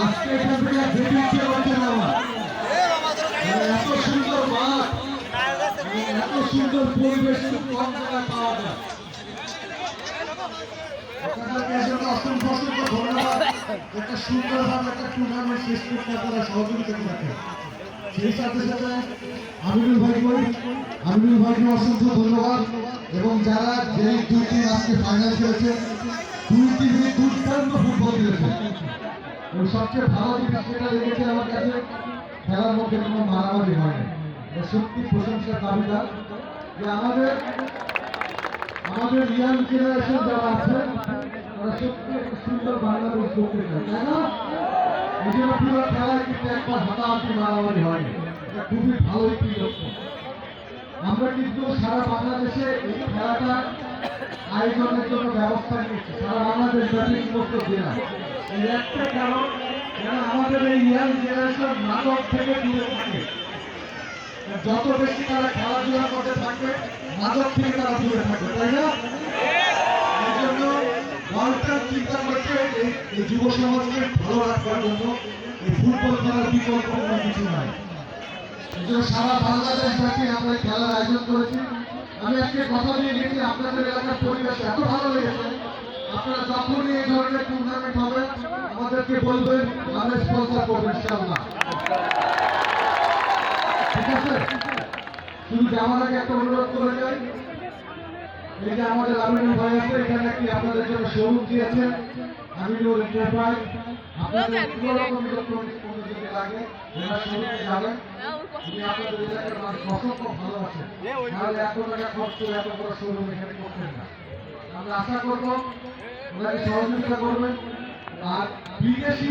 আজকে এখান থেকে আর যেতে না এত সুন্দর এত সুন্দর পরিবেশ পাওয়া যায়। ধন্যবাদ। এবং যারা যে দুই টিম আজকে ফাইনাল খেলেছে, দুই টিমে দুর্দান্ত ফুটবল খেলেছে। সবচেয়ে ভালো জিনিস যেটা লেগেছে আমার কাছে, খেলার মধ্যে কোনো মারামারি হয়নি এটা সত্যি প্রশংসার দাবিদার যে আমাদের আমাদের ইয়াং জেনারেশন যারা আছে, তারা সত্যি একটা সুন্দর বাংলাদেশ করতে চায়, তাই না? এই পুরো খেলায় কিন্তু একবার হাতাহাতি মারামারি হয়নি। এটা খুবই ভালো একটি লক্ষ্য। আমরা কিন্তু সারা বাংলাদেশে এই খেলাটা আয়োজনের জন্য ব্যবস্থা নিয়েছি। সারা বাংলাদেশ ব্যাপী সমস্ত জেলা এই একটা কারণ যেন আমাদের এই ইয়াং জেনারেশন থেকে দূরে থাকে। যত বেশি তারা খেলাধুলা করতে থাকবে মাদক থেকে তারা দূরে থাকবে তাই না? এই জন্য সরকার চিন্তা করছে এই- যুব সমাজকে ভালো রাখবার জন্য এই ফুটবল খেলার বিকল্প কোনো কিছু নাই। সারা বাংলাদেশ ব্যাপী আমরা খেলার আয়োজন করেছি। আমি আজকে কথা দিয়ে গেছি, আপনাদের এলাকার পরিবেশ এত ভালো লেগেছে আপনারা যখনই এই ধরনের টুর্নামেন্ট হবে, আমাদেরকে বলবেন, আমরা স্পন্সর করব ইনশাল্লাহ ঠিক আছে? শুধু যাওয়ার আগে একটা অনুরোধ করে যাই। এই যে আমাদের আমিনুল ভাই আছে এখানে একটি আপনাদের জন্য শোরুম দিয়েছেন আমিনুল আপনাদের কোনো রকম যদি লাগে এরা শোরুমে যাবেন তিনি আপনাদের এলাকার মানুষ অসংখ্য ভালোবাসেন তাহলে এত টাকা খরচ করে এত বড় শোরুম এখানে করতেন না। আমরা আশা করব ওনাকে সহযোগিতা করবেন। আর বিদেশি